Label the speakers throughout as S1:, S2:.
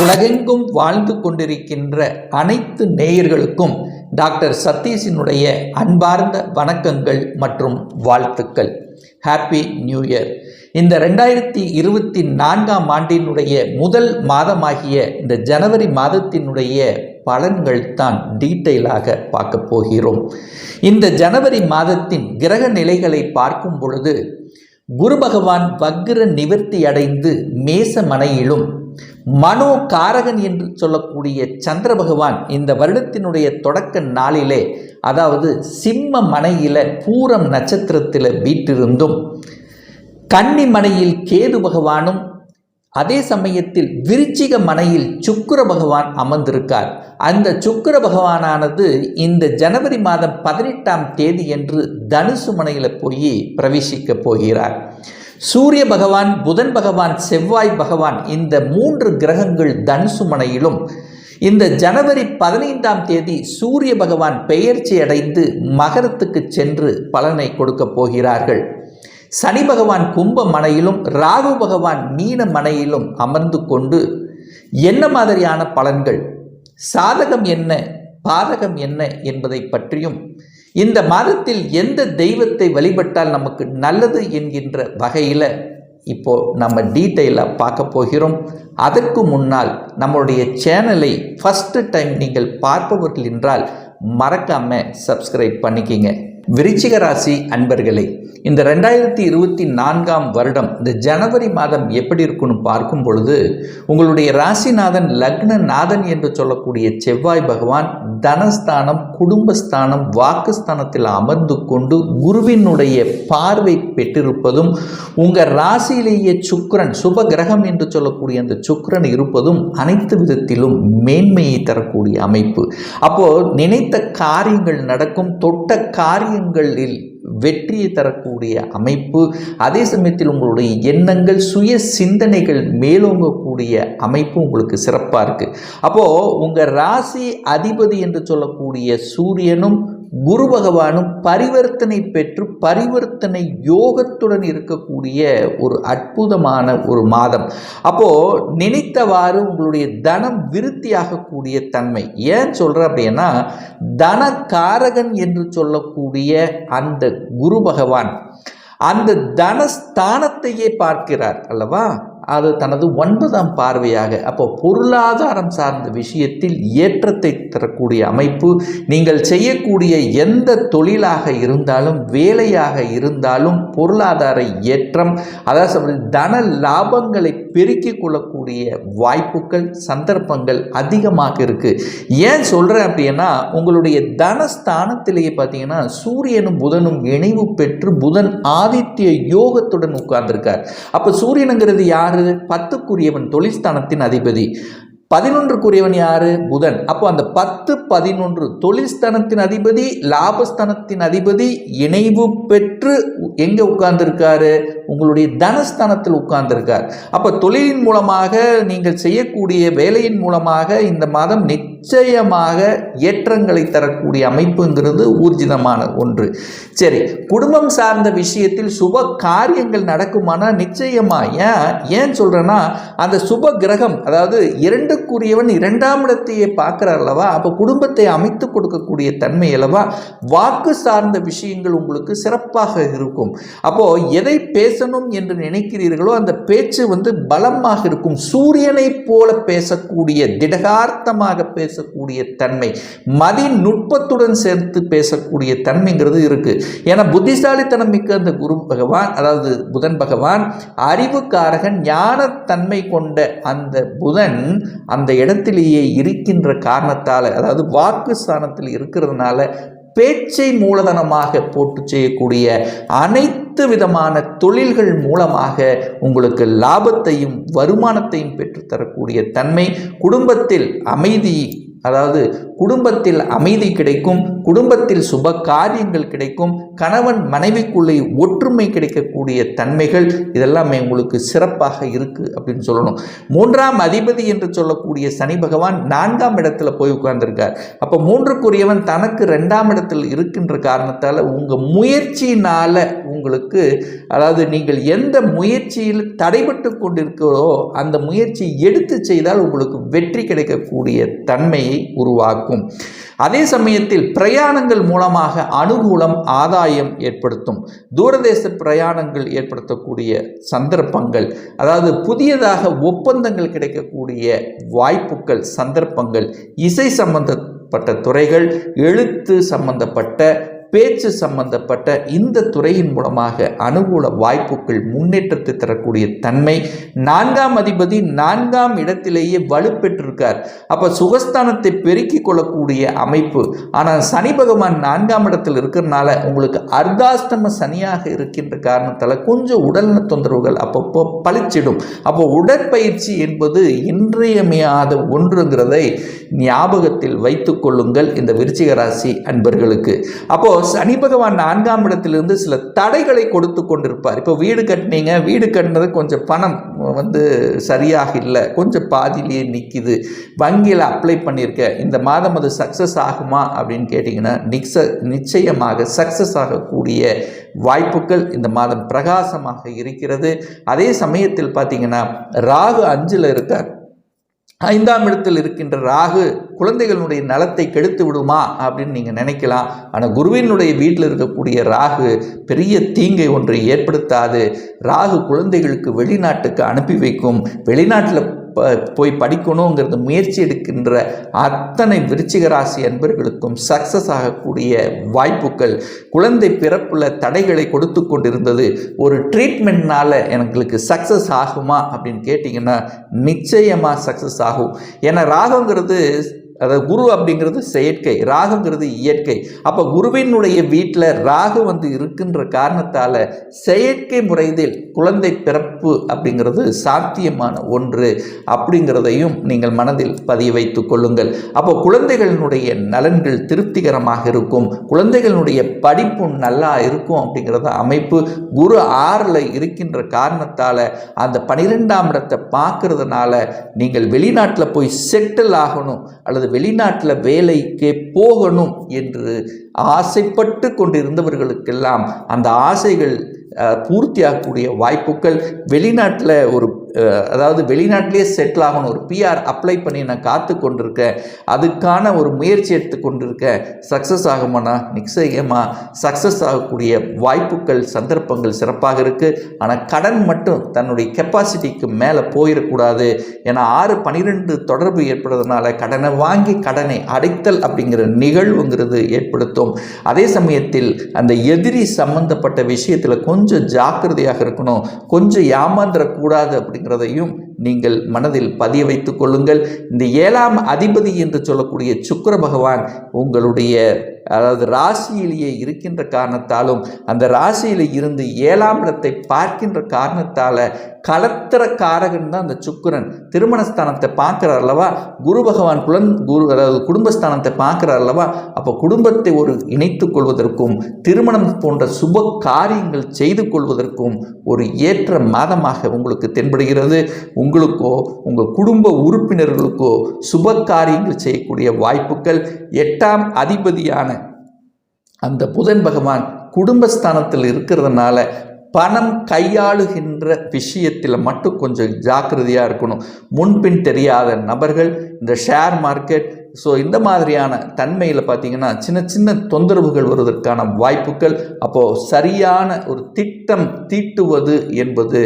S1: உலகெங்கும் வாழ்ந்து கொண்டிருக்கின்ற அனைத்து நேயர்களுக்கும் டாக்டர் சதீஷினுடைய அன்பார்ந்த வணக்கங்கள் மற்றும் வாழ்த்துக்கள். ஹாப்பி நியூ இயர் இந்த ரெண்டாயிரத்தி இருபத்தி நான்காம் ஆண்டினுடைய முதல் மாதமாகிய இந்த ஜனவரி மாதத்தினுடைய பலன்கள் தான் டீட்டெயிலாக பார்க்க போகிறோம். இந்த ஜனவரி மாதத்தின் கிரக நிலைகளை பார்க்கும் பொழுது குரு பகவான் வக்ர நிவர்த்தி அடைந்து மேச மனையிலும் மனோ காரகன் என்று சொல்லக்கூடிய சந்திர பகவான் இந்த வருடத்தினுடைய தொடக்க நாளிலே அதாவது சிம்ம மனையில பூரம் நட்சத்திரத்தில் வீட்டிருந்தும் கன்னி மனையில் கேது பகவானும் அதே சமயத்தில் விருச்சிக மனையில் சுக்கர பகவான் அமர்ந்திருக்கார். அந்த சுக்கிர பகவானானது இந்த ஜனவரி மாதம் பதினெட்டாம் தேதி என்று தனுசு மனையில் போய் பிரவேசிக்க போகிறார். சூரிய பகவான் புதன் பகவான் செவ்வாய் பகவான் இந்த மூன்று கிரகங்கள் தனுசுமனையிலும் இந்த ஜனவரி பதினைந்தாம் தேதி சூரிய பகவான் பெயர்ச்சி அடைந்து மகரத்துக்கு சென்று பலனை கொடுக்கப் போகிறார்கள். சனி பகவான் கும்ப மனையிலும் ராகு பகவான் மீன மனையிலும் அமர்ந்து கொண்டு என்ன மாதிரியான பலன்கள்? சாதகம் என்ன? பாதகம் என்ன? என்பதை பற்றியும் இந்த மாதத்தில் எந்த தெய்வத்தை வழிபட்டால் நமக்கு நல்லது என்கின்ற வகையில் இப்போ நம்ம டீட்டெயிலாக பார்க்க போகிறோம். அதற்கு முன்னால் நம்மளுடைய சேனலை ஃபஸ்ட்டு டைம் நீங்கள் பார்ப்பவர்கள் என்றால் மறக்காமல் சப்ஸ்கிரைப் பண்ணிக்கிங்க. விருச்சிக ராசி அன்பர்களே இந்த ரெண்டாயிரத்தி இருபத்தி நான்காம் வருடம் இந்த ஜனவரி மாதம் எப்படி இருக்குன்னு பார்க்கும் பொழுது உங்களுடைய ராசிநாதன் லக்னநாதன் என்று சொல்லக்கூடிய செவ்வாய் பகவான் தனஸ்தானம் குடும்பஸ்தானம் வாக்குஸ்தானத்தில் அமர்ந்து கொண்டு குருவினுடைய பார்வை பெற்றிருப்பதும் உங்கள் ராசியிலேயே சுக்கரன் சுப கிரகம் என்று சொல்லக்கூடிய அந்த சுக்கரன் இருப்பதும் அனைத்து விதத்திலும் மேன்மையை தரக்கூடிய அமைப்பு. அப்போது நினைத்த காரியங்கள் நடக்கும் தொட்ட காரியங்களில் வெற்றியை தரக்கூடிய அமைப்பு அதே சமயத்தில் உங்களுடைய எண்ணங்கள் சுய சிந்தனைகள் மேலோங்கக்கூடிய அமைப்பு உங்களுக்கு சிறப்பாக இருக்குது அப்போது உங்கள் ராசி அதிபதி என்று சொல்லக்கூடிய சூரியனும் குரு பகவானும் பரிவர்த்தனை பெற்று பரிவர்த்தனை யோகத்துடன் இருக்கக்கூடிய ஒரு அற்புதமான ஒரு மாதம். அப்போது நினைத்தவாறு உங்களுடைய தனம் விருத்தியாகக்கூடிய தன்மை. ஏன் சொல்கிறேன் அப்படின்னா தனகாரகன் என்று சொல்லக்கூடிய அந்த குரு பகவான் அந்த தனஸ்தானத்தையே பார்க்கிறார் அல்லவா? அது தனது ஒன்பதாம் பார்வையாக அப்போ பொருளாதாரம் சார்ந்த விஷயத்தில் ஏற்றத்தை தரக்கூடிய அமைப்பு நீங்கள் செய்யக்கூடிய எந்த தொழிலாக இருந்தாலும் வேலையாக இருந்தாலும் பொருளாதார ஏற்றம் அதாவது தன லாபங்களை பெருக்கிக் கொள்ளக்கூடிய வாய்ப்புகள் சந்தர்ப்பங்கள் அதிகமாக இருக்குது ஏன் சொல்கிறேன் அப்படின்னா உங்களுடைய தனஸ்தானத்திலேயே பார்த்தீங்கன்னா சூரியனும் புதனும் இணைவு பெற்று புதன் ஆதித்ய யோகத்துடன் உட்கார்ந்திருக்கார். அப்போ சூரியனுங்கிறது யார்? யாரு? பத்துக்குரியவன் தொழில்ஸ்தானத்தின் அதிபதி. பதினொன்றுக்குரியவன் யாரு? புதன். அப்போ அந்த பத்து பதினொன்று தொழில்ஸ்தானத்தின் அதிபதி லாபஸ்தானத்தின் அதிபதி இணைவு பெற்று எங்கே உட்கார்ந்துருக்காரு? உங்களுடைய தனஸ்தானத்தில் உட்கார்ந்திருக்கார். அப்போ தொழிலின் மூலமாக நீங்கள் செய்யக்கூடிய வேலையின் மூலமாக இந்த மாதம் நிச்சயமாக ஏற்றங்களை தரக்கூடிய அமைப்புங்கிறது ஊர்ஜிதமான ஒன்று. சரி குடும்பம் சார்ந்த விஷயத்தில் சுப காரியங்கள் நடக்குமானால் நிச்சயமா? ஏன் ஏன் சொல்கிறேன்னா அந்த சுப கிரகம் அதாவது இரண்டுக்குரியவன் இரண்டாம் இடத்தையே பார்க்குறார் அல்லவா? அப்போ குடும்பத்தை அமைத்து கொடுக்கக்கூடிய தன்மை அல்லவா? வாக்கு சார்ந்த விஷயங்கள் உங்களுக்கு சிறப்பாக இருக்கும். அப்போது எதை பேச பேசணும் என்று நினைக்கிறீர்களோ அந்த பேச்சு வந்து பலமாக இருக்கும். சூரியனை போல பேசக்கூடிய திடகார்த்தமாக பேசக்கூடிய தன்மை மதி நுட்பத்துடன் சேர்த்து பேசக்கூடிய தன்மைங்கிறது இருக்கு. ஏன்னா புத்திசாலித்தனம் மிக்க அந்த குரு பகவான் அதாவது புதன் பகவான் அறிவுக்காரகன் ஞானத்தன்மை கொண்ட அந்த புதன் அந்த இடத்திலேயே இருக்கின்ற காரணத்தால் அதாவது வாக்கு ஸ்தானத்தில் இருக்கிறதுனால பேச்சை மூலதனமாக போட்டு செய்யக்கூடிய அனைத்து விதமான தொழில்கள் மூலமாக உங்களுக்கு லாபத்தையும் வருமானத்தையும் பெற்றுத்தரக்கூடிய தன்மை குடும்பத்தில் அமைதி அதாவது குடும்பத்தில் அமைதி கிடைக்கும். குடும்பத்தில் சுப காரியங்கள் கிடைக்கும் கணவன் மனைவிக்குள்ளே ஒற்றுமை கிடைக்கக்கூடிய தன்மைகள் இதெல்லாமே உங்களுக்கு சிறப்பாக இருக்குது அப்படின்னு சொல்லணும். மூன்றாம் அதிபதி என்று சொல்லக்கூடிய சனி பகவான் நான்காம் இடத்துல போய் உட்கார்ந்துருக்கார். அப்போ மூன்றுக்குரியவன் தனக்கு ரெண்டாம் இடத்தில் இருக்கின்ற காரணத்தால் உங்கள் முயற்சியினால் உங்களுக்கு அதாவது நீங்கள் எந்த முயற்சியில் தடைபட்டு கொண்டிருக்கிறோ அந்த முயற்சி எடுத்து செய்தால் உங்களுக்கு வெற்றி கிடைக்கக்கூடிய தன்மையை உருவாக்கும். அதே சமயத்தில் பிரயாணங்கள் மூலமாக அனுகூலம் ஆதாயம் ஏற்படுத்தும். தூரதேச பிரயாணங்கள் ஏற்படுத்தக்கூடிய சந்தர்ப்பங்கள் அதாவது புதியதாக ஒப்பந்தங்கள் கிடைக்கக்கூடிய வாய்ப்புகள் சந்தர்ப்பங்கள் இசை சம்பந்தப்பட்ட துறைகள் எழுத்து சம்பந்தப்பட்ட பேச்சு சம்பந்தப்பட்ட இந்த துறையின் மூலமாக அனுகூல வாய்ப்புகள் முன்னேற்றத்தை தரக்கூடிய தன்மை நான்காம் அதிபதி நான்காம் இடத்திலேயே வலுப்பெற்றிருக்கார். அப்போ சுகஸ்தானத்தை பெருக்கிக் கொள்ளக்கூடிய அமைப்பு. ஆனால் சனி பகவான் நான்காம் இடத்தில் இருக்கிறனால உங்களுக்கு அர்த்தாஷ்டம சனியாக இருக்கின்ற காரணத்தால் கொஞ்சம் உடல்நல தொந்தரவுகள் அப்பப்போ பளிச்சிடும். அப்போ உடற்பயிற்சி என்பது இன்றியமையாத ஒன்றுங்கிறதை ஞாபகத்தில் வைத்துக் கொள்ளுங்கள் இந்த விருச்சிக ராசி அன்பர்களுக்கு. அப்போ சனி பகவான் நான்காம் இடத்திலிருந்து சில தடைகளை கொடுத்து கொண்டிருப்பார். இப்போ வீடு கட்டினீங்க வீடு கட்டினது கொஞ்சம் பணம் வந்து சரியாக இல்லை. கொஞ்சம் பாதியிலேயே நிற்கிது வங்கியில் அப்ளை பண்ணியிருக்க. இந்த மாதம் அது சக்ஸஸ் ஆகுமா அப்படின்னு கேட்டிங்கன்னா நிக்ஸ நிச்சயமாக சக்ஸஸ் ஆகக்கூடிய வாய்ப்புகள் இந்த மாதம் பிரகாசமாக இருக்கிறது. அதே சமயத்தில் பார்த்தீங்கன்னா ராகு அஞ்சில் இருக்கார். ஐந்தாம் இடத்தில் இருக்கின்ற ராகு குழந்தைகளுடைய நலத்தை கெடுத்து விடுமா அப்படின்னு நீங்கள் நினைக்கலாம். ஆனால் குருவினுடைய வீட்டில் இருக்கக்கூடிய ராகு பெரிய தீங்கை ஒன்றை ஏற்படுத்தாது. ராகு குழந்தைகளுக்கு வெளிநாட்டுக்கு அனுப்பி வைக்கும். வெளிநாட்டில் போய் படிக்கணுங்கிறது முயற்சி எடுக்கின்ற அத்தனை விருச்சிக ராசி அன்பர்களுக்கும் சக்சஸ் ஆகக்கூடிய வாய்ப்புகள் குழந்தை பிறப்புல தடைகளை கொடுத்து கொண்டிருந்தது ஒரு ட்ரீட்மெண்ட்னால எங்களுக்கு சக்சஸ் ஆகுமா அப்படின்னு கேட்டிங்கன்னா நிச்சயமாக சக்சஸ் ஆகும். ஏன்னா ராகங்கிறது அதாவது குரு அப்படிங்கிறது செயற்கை ராகுங்கிறது இயற்கை. அப்போ குருவினுடைய வீட்டில் ராகு வந்து இருக்கின்ற காரணத்தால் செயற்கை முறையில் குழந்தை பிறப்பு அப்படிங்கிறது சாத்தியமான ஒன்று அப்படிங்கிறதையும் நீங்கள் மனதில் பதிய வைத்து கொள்ளுங்கள். அப்போ குழந்தைகளினுடைய நலன்கள் திருப்திகரமாக இருக்கும் குழந்தைகளுடைய படிப்பு நல்லா இருக்கும் அப்படிங்கிறத அமைப்பு. குரு ஆறில் இருக்கின்ற காரணத்தால் அந்த பனிரெண்டாம் இடத்தை பார்க்கறதுனால நீங்கள் வெளிநாட்டில் போய் செட்டில் ஆகணும் அல்லது வெளிநாட்டில் வேலைக்கு போகணும் என்று ஆசைப்பட்டு கொண்டிருந்தவர்களுக்கெல்லாம் அந்த ஆசைகள் பூர்த்தியாகக்கூடிய வாய்ப்புகள் வெளிநாட்டில் ஒரு அதாவது வெளிநாட்டிலே செட்டில் ஆகணும் ஒரு பிஆர் அப்ளை பண்ணி நான் காத்து கொண்டிருக்கேன். அதுக்கான ஒரு முயற்சி எடுத்து கொண்டிருக்கேன். சக்ஸஸ் ஆகுமானா நிச்சயமாக சக்ஸஸ் ஆகக்கூடிய வாய்ப்புகள் சந்தர்ப்பங்கள் சிறப்பாக இருக்குது ஆனால் கடன் மட்டும் தன்னுடைய கெப்பாசிட்டிக்கு மேலே போயிடக்கூடாது. ஏன்னா ஆறு பன்னிரெண்டு தொடர்பு ஏற்படுறதுனால கடனை வாங்கி கடனை அடைத்தல் அப்படிங்கிற நிகழ்வுங்கிறது ஏற்படுத்தும். அதே சமயத்தில் அந்த எதிரி சம்பந்தப்பட்ட விஷயத்தில் கொஞ்சம் ஜாக்கிரதையாக இருக்கணும். கொஞ்சம் ஏமாந்துடக்கூடாது அப்படிங்கிற அப்படிங்கிறதையும் நீங்கள் மனதில் பதிய வைத்துக் கொள்ளுங்கள். இந்த ஏழாம் அதிபதி என்று சொல்லக்கூடிய சுக்கர பகவான் உங்களுடைய அதாவது ராசியிலேயே இருக்கின்ற காரணத்தாலும் அந்த ராசியில் இருந்து ஏழாம் இடத்தை பார்க்கின்ற காரணத்தால் கலத்திர காரகன் தான் அந்த சுக்கரன். திருமணஸ்தானத்தை பார்க்குறார் அல்லவா? குரு பகவான் குலன் குரு அதாவது குடும்பஸ்தானத்தை பார்க்குறார் அல்லவா? அப்போ குடும்பத்தை ஒரு இணைத்து கொள்வதற்கும் திருமணம் போன்ற சுப காரியங்கள் செய்து கொள்வதற்கும் ஒரு ஏற்ற மாதமாக உங்களுக்கு தென்படுகிறது. உங்களுக்கோ உங்கள் குடும்ப உறுப்பினர்களுக்கோ சுப காரியங்கள் செய்யக்கூடிய வாய்ப்புகள். எட்டாம் அதிபதியான அந்த புதன் பகவான் குடும்பஸ்தானத்தில் இருக்கிறதுனால பணம் கையாளுகின்ற விஷயத்தில் மட்டும் கொஞ்சம் ஜாக்கிரதையாக இருக்கணும். முன்பின் தெரியாத நபர்கள் இந்த ஷேர் மார்க்கெட் ஸோ இந்த மாதிரியான தன்மையில் பார்த்திங்கன்னா சின்ன சின்ன தொந்தரவுகள் வருவதற்கான வாய்ப்புகள் அப்போது சரியான ஒரு திட்டம் தீட்டுவது என்பது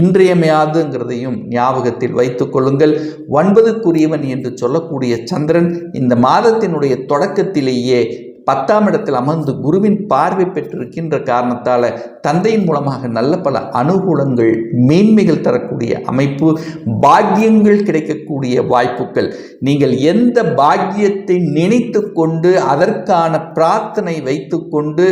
S1: இன்றியமையாதுங்கிறதையும் ஞாபகத்தில் வைத்து கொள்ளுங்கள். ஒன்பதுக்குரியவன் என்று சொல்லக்கூடிய சந்திரன் இந்த மாதத்தினுடைய தொடக்கத்திலேயே பத்தாம் இடத்தில் அமர்ந்து குருவின் பார்வை பெற்றிருக்கின்ற காரணத்தால் தந்தையின் மூலமாக நல்ல பல அனுகூலங்கள் மேன்மைகள் தரக்கூடிய அமைப்பு பாக்கியங்கள் கிடைக்கக்கூடிய வாய்ப்புகள். நீங்கள் எந்த பாக்கியத்தை நினைத்து கொண்டு அதற்கான பிரார்த்தனை வைத்துக்கொண்டு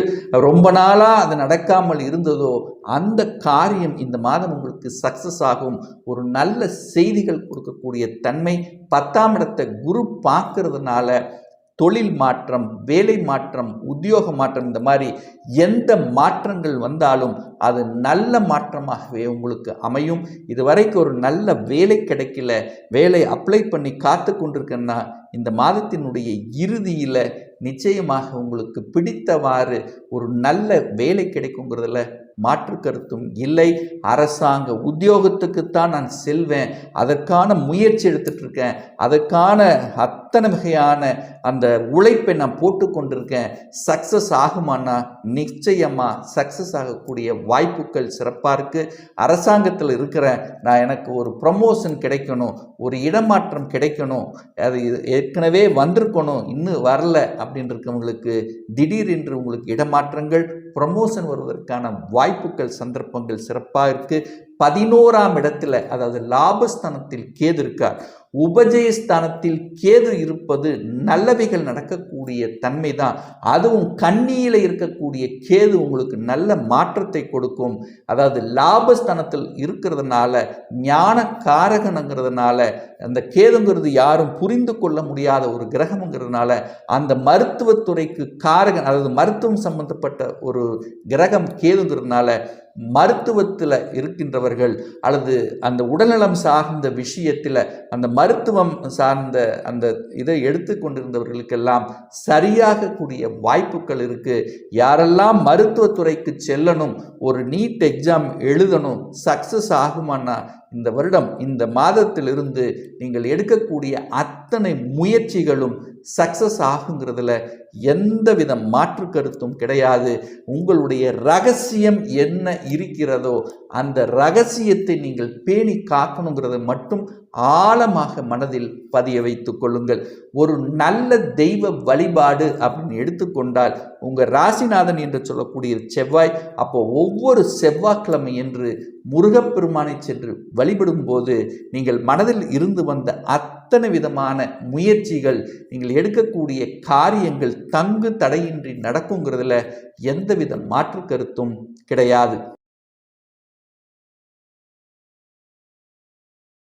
S1: ரொம்ப நாளாக அது நடக்காமல் இருந்ததோ அந்த காரியம் இந்த மாதம் உங்களுக்கு சக்சஸ் ஆகும். ஒரு நல்ல செய்திகள் கொடுக்கக்கூடிய தன்மை பத்தாம் இடத்தை குரு பார்க்கறதுனால தொழில் மாற்றம் வேலை மாற்றம் உத்தியோக மாற்றம் இந்த மாதிரி எந்த மாற்றங்கள் வந்தாலும் அது நல்ல மாற்றமாகவே உங்களுக்கு அமையும். இதுவரைக்கும் ஒரு நல்ல வேலை கிடைக்கல வேலை அப்ளை பண்ணி காத்து கொண்டிருக்கேன்னா இந்த மாதத்தினுடைய இறுதியில் நிச்சயமாக உங்களுக்கு பிடித்தவாறு ஒரு நல்ல வேலை கிடைக்குங்கிறதுல மாற்று கருத்தும் இல்லை. அரசாங்க உத்தியோகத்துக்குத்தான் நான் செல்வேன். அதற்கான முயற்சி எடுத்துட்டு இருக்கேன் அதற்கான அத்தனை வகையான அந்த உழைப்பை நான் போட்டு கொண்டிருக்கேன். சக்ஸஸ் ஆகுமானா நிச்சயமாக சக்ஸஸ் ஆகக்கூடிய வாய்ப்புகள் சிறப்பாக இருக்குது அரசாங்கத்தில் இருக்கிற நான் எனக்கு ஒரு ப்ரமோஷன் கிடைக்கணும். ஒரு இடமாற்றம் கிடைக்கணும். அது ஏற்கனவே வந்திருக்கணும். இன்னும் வரல அப்படின்னு இருக்கவங்களுக்கு திடீரென்று உங்களுக்கு இடமாற்றங்கள் ப்ரமோஷன் வருவதற்கான வாய்ப்புகள் சந்தர்ப்பங்கள் சிறப்பாக இருக்குது பதினோராம் இடத்துல அதாவது லாபஸ்தானத்தில் கேது இருக்கார். உபஜயஸ்தானத்தில் கேது இருப்பது நல்லவைகள் நடக்கக்கூடிய தன்மை தான் அதுவும் கண்ணியில் இருக்கக்கூடிய கேது உங்களுக்கு நல்ல மாற்றத்தை கொடுக்கும். அதாவது லாபஸ்தானத்தில் இருக்கிறதுனால ஞான காரகனுங்கிறதுனால அந்த கேதுங்கிறது யாரும் புரிந்து கொள்ள முடியாத ஒரு கிரகம்ங்கிறதுனால அந்த மருத்துவத்துறைக்கு காரகன் அதாவது மருத்துவம் சம்பந்தப்பட்ட ஒரு கிரகம் கேதுங்கிறதுனால மருத்துவத்தில் இருக்கின்றவர்கள் அல்லது அந்த உடல்நலம் சார்ந்த விஷயத்தில் அந்த மருத்துவம் சார்ந்த அந்த இதை எடுத்துக்கொண்டிருந்தவர்களுக்கெல்லாம் கொண்டிருந்தவர்களுக்கெல்லாம் சரியாகக்கூடிய வாய்ப்புகள் இருக்குது யாரெல்லாம் மருத்துவத்துறைக்கு செல்லணும் ஒரு நீட் எக்ஸாம் எழுதணும் சக்ஸஸ் ஆகுமானா இந்த வருடம் இந்த மாதத்திலிருந்து நீங்கள் எடுக்கக்கூடிய அத்தனை முயற்சிகளும் சக்சஸ் ஆகுங்கிறதுல எந்தவித மாற்று கருத்தும் கிடையாது. உங்களுடைய ரகசியம் என்ன இருக்கிறதோ அந்த ரகசியத்தை நீங்கள் பேணி காக்கணுங்கிறத மட்டும் ஆழமாக மனதில் பதிய வைத்து கொள்ளுங்கள். ஒரு நல்ல தெய்வ வழிபாடு அப்படின்னு எடுத்துக்கொண்டால் உங்கள் ராசிநாதன் என்று சொல்லக்கூடிய செவ்வாய் அப்போ ஒவ்வொரு செவ்வாய்க்கிழமை என்று முருகப்பெருமானை சென்று வழிபடும் போது நீங்கள் மனதில் இருந்து வந்த அத்தனை விதமான முயற்சிகள் நீங்கள் எடுக்கக்கூடிய காரியங்கள் தங்கு தடையின்றி நடக்குங்கிறதுல எந்தவித மாற்று கருத்தும் கிடையாது.